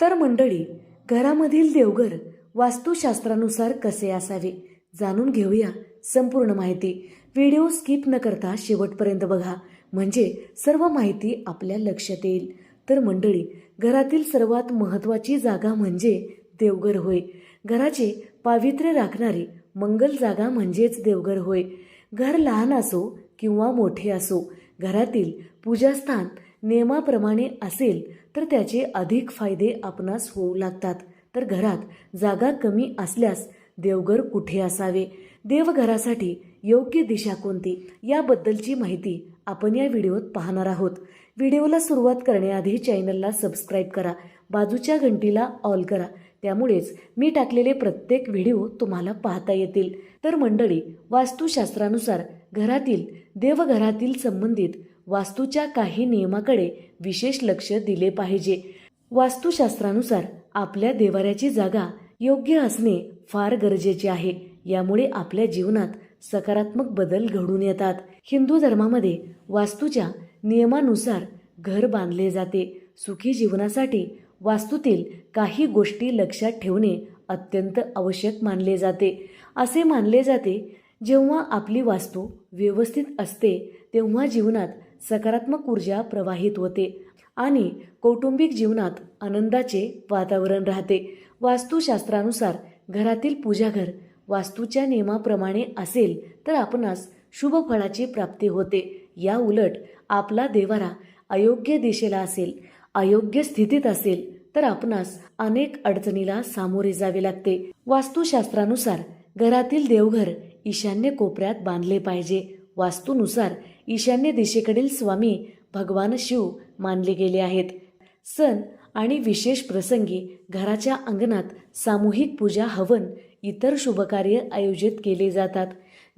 तर मंडळी घरामधील देवघर वास्तुशास्त्रानुसार कसे असावे जाणून घेऊया संपूर्ण माहिती. व्हिडिओ स्किप न करता शेवटपर्यंत बघा. म्हणजे सर्व माहिती आपल्या लक्षात येईल. तर मंडळी घरातील सर्वात महत्त्वाची जागा म्हणजे देवघर होय. घराचे पावित्र्य राखणारी मंगल जागा म्हणजेच देवघर होय. घर लहान असो किंवा मोठे असो घरातील पूजास्थान नियमाप्रमाणे असेल तर त्याचे अधिक फायदे आपणास होऊ लागतात. तर घरात जागा कमी असल्यास देवघर कुठे असावे? देवघरासाठी योग्य दिशा कोणती? याबद्दलची माहिती आपण या व्हिडिओत पाहणार आहोत. व्हिडिओला सुरुवात करण्याआधी चॅनलला सबस्क्राईब करा. बाजूच्या घंटीला ऑल करा. त्यामुळेच मी टाकलेले प्रत्येक व्हिडिओ तुम्हाला पाहता येतील. तर मंडळी वास्तुशास्त्रानुसार घरातील देवघरातील संबंधित वास्तूच्या काही नियमाकडे विशेष लक्ष दिले पाहिजे. वास्तुशास्त्रानुसार आपल्या देवाऱ्याची जागा योग्य असणे फार गरजेचे आहे. यामुळे आपल्या जीवनात सकारात्मक बदल घडून येतात. हिंदू धर्मामध्ये वास्तूच्या नियमानुसार घर बांधले जाते. सुखी जीवनासाठी वास्तूतील काही गोष्टी लक्षात ठेवणे अत्यंत आवश्यक मानले जाते. असे मानले जाते जेव्हा आपली वास्तू व्यवस्थित असते तेव्हा जीवनात सकारात्मक ऊर्जा प्रवाहित होते आणि कौटुंबिक जीवनात आनंदाचे वातावरण राहते. वास्तुशास्त्रानुसार घरातील पूजाघर वास्तूच्या नियमाप्रमाणे असेल तर आपणास शुभ फळाची प्राप्ती होते. या उलट आपला देवारा अयोग्य दिशेला असेल अयोग्य स्थितीत असेल तर आपणास अनेक अडचणीला सामोरे जावे लागते. वास्तुशास्त्रानुसार घरातील देवघर ईशान्य कोपऱ्यात बांधले पाहिजे. वास्तूनुसार ईशान्य दिशेकडील स्वामी भगवान शिव मानले गेले आहेत. सण आणि विशेष प्रसंगी घराच्या अंगणात सामूहिक पूजा हवन इतर शुभकार्य आयोजित केले जातात.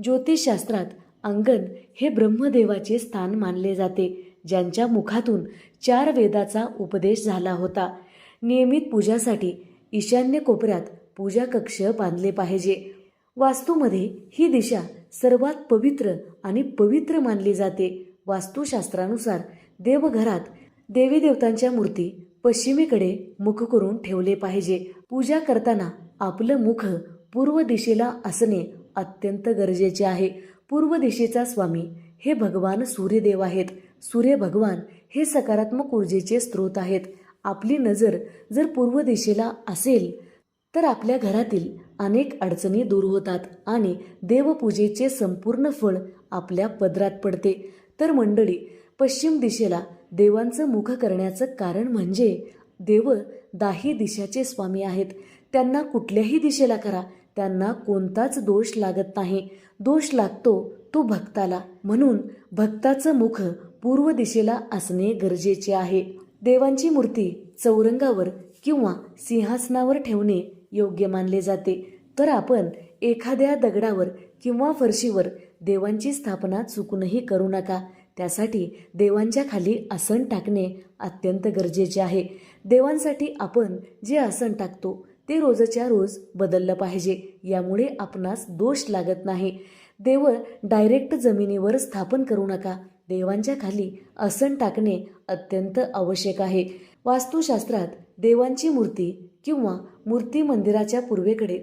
ज्योतिषशास्त्रात अंगण हे ब्रह्मदेवाचे स्थान मानले जाते ज्यांच्या मुखातून चार वेदाचा उपदेश झाला होता. नियमित पूजासाठी ईशान्य कोपऱ्यात पूजा कक्ष बांधले पाहिजे. वास्तूमध्ये ही दिशा सर्वात पवित्र आणि पवित्र मानली जाते. वास्तुशास्त्रानुसार देवघरात देवी देवतांच्या मूर्ती पश्चिमेकडे मुख करून ठेवले पाहिजे. पूजा करताना आपलं मुख पूर्व दिशेला असणे अत्यंत गरजेचे आहे. पूर्व दिशेचा स्वामी हे भगवान सूर्यदेव आहेत. सूर्य भगवान हे सकारात्मक ऊर्जेचे स्रोत आहेत. आपली नजर जर पूर्व दिशेला असेल तर आपल्या घरातील अनेक अडचणी दूर होतात आणि देवपूजेचे संपूर्ण फळ आपल्या पदरात पडते. तर मंडळी पश्चिम दिशेला देवांचं मुख करण्याचं कारण म्हणजे देव दाही दिशाचे स्वामी आहेत. त्यांना कुठल्याही दिशेला करा. त्यांना कोणताच दोष लागत नाही. दोष लागतो तो भक्ताला. म्हणून भक्ताचं मुख पूर्व दिशेला असणे गरजेचे आहे. देवांची मूर्ती चौरंगावर किंवा सिंहासनावर ठेवणे योग्य मानले जाते. तर आपण एखाद्या दगडावर किंवा फरशीवर देवांची स्थापना चुकूनही करू नका. त्यासाठी देवांच्या खाली आसन टाकणे अत्यंत गरजेचे आहे. देवांसाठी आपण जे आसन टाकतो ते रोजच्या रोज बदललं पाहिजे. यामुळे आपणास दोष लागत नाही. देव डायरेक्ट जमिनीवर स्थापन करू नका. देवांच्या खाली आसन टाकणे अत्यंत आवश्यक आहे. वास्तुशास्त्रात देवांची मूर्ती किंवा मूर्ती मंदिराच्या पूर्वेकडे.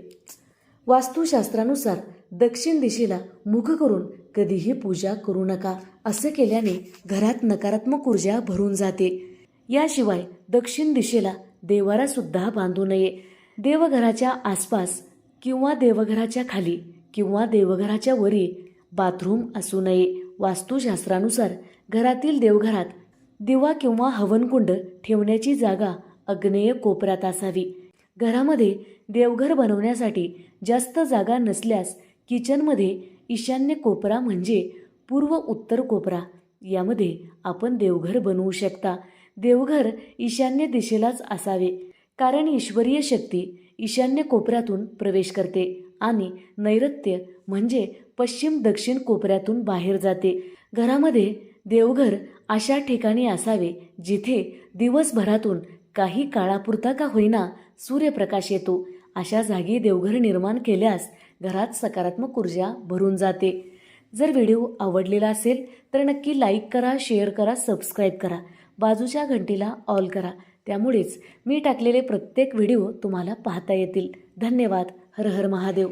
वास्तुशास्त्रानुसार दक्षिण दिशेला मुख करून कधीही पूजा करू नका असं केल्याने घरात नकारात्मक ऊर्जा भरून जाते. याशिवाय दक्षिण दिशेला देवारा सुद्धा बांधू नये. देवघराच्या आसपास किंवा देवघराच्या खाली किंवा देवघराच्या वरी बाथरूम असू नये. वास्तुशास्त्रानुसार घरातील देवघरात दिवा किंवा हवनकुंड ठेवण्याची जागा अग्नेय कोपऱ्यात असावी. घरामध्ये देवघर बनवण्यासाठी जास्त जागा नसल्यास किचनमध्ये ईशान्य कोपरा म्हणजे पूर्व उत्तर कोपरा. यामध्ये आपण देवघर बनवू शकता. देवघर ईशान्य दिशेलाच असावे. कारण ईश्वरीय शक्ती ईशान्य कोपऱ्यातून प्रवेश करते आणि नैऋत्य म्हणजे पश्चिम दक्षिण कोपऱ्यातून बाहेर जाते. घरामध्ये देवघर अशा ठिकाणी असावे जिथे दिवसभरातून काही काळापुरता का होईना सूर्यप्रकाश येतो? अशा जागी देवघर निर्माण केल्यास घरात सकारात्मक ऊर्जा भरून जाते. जर व्हिडिओ आवडलेला असेल तर नक्की लाईक करा शेअर करा सबस्क्राईब करा. बाजूच्या घंटीला ऑल करा. त्यामुळेच मी टाकलेले प्रत्येक व्हिडिओ तुम्हाला पाहता येतील. धन्यवाद. हर हर महादेव.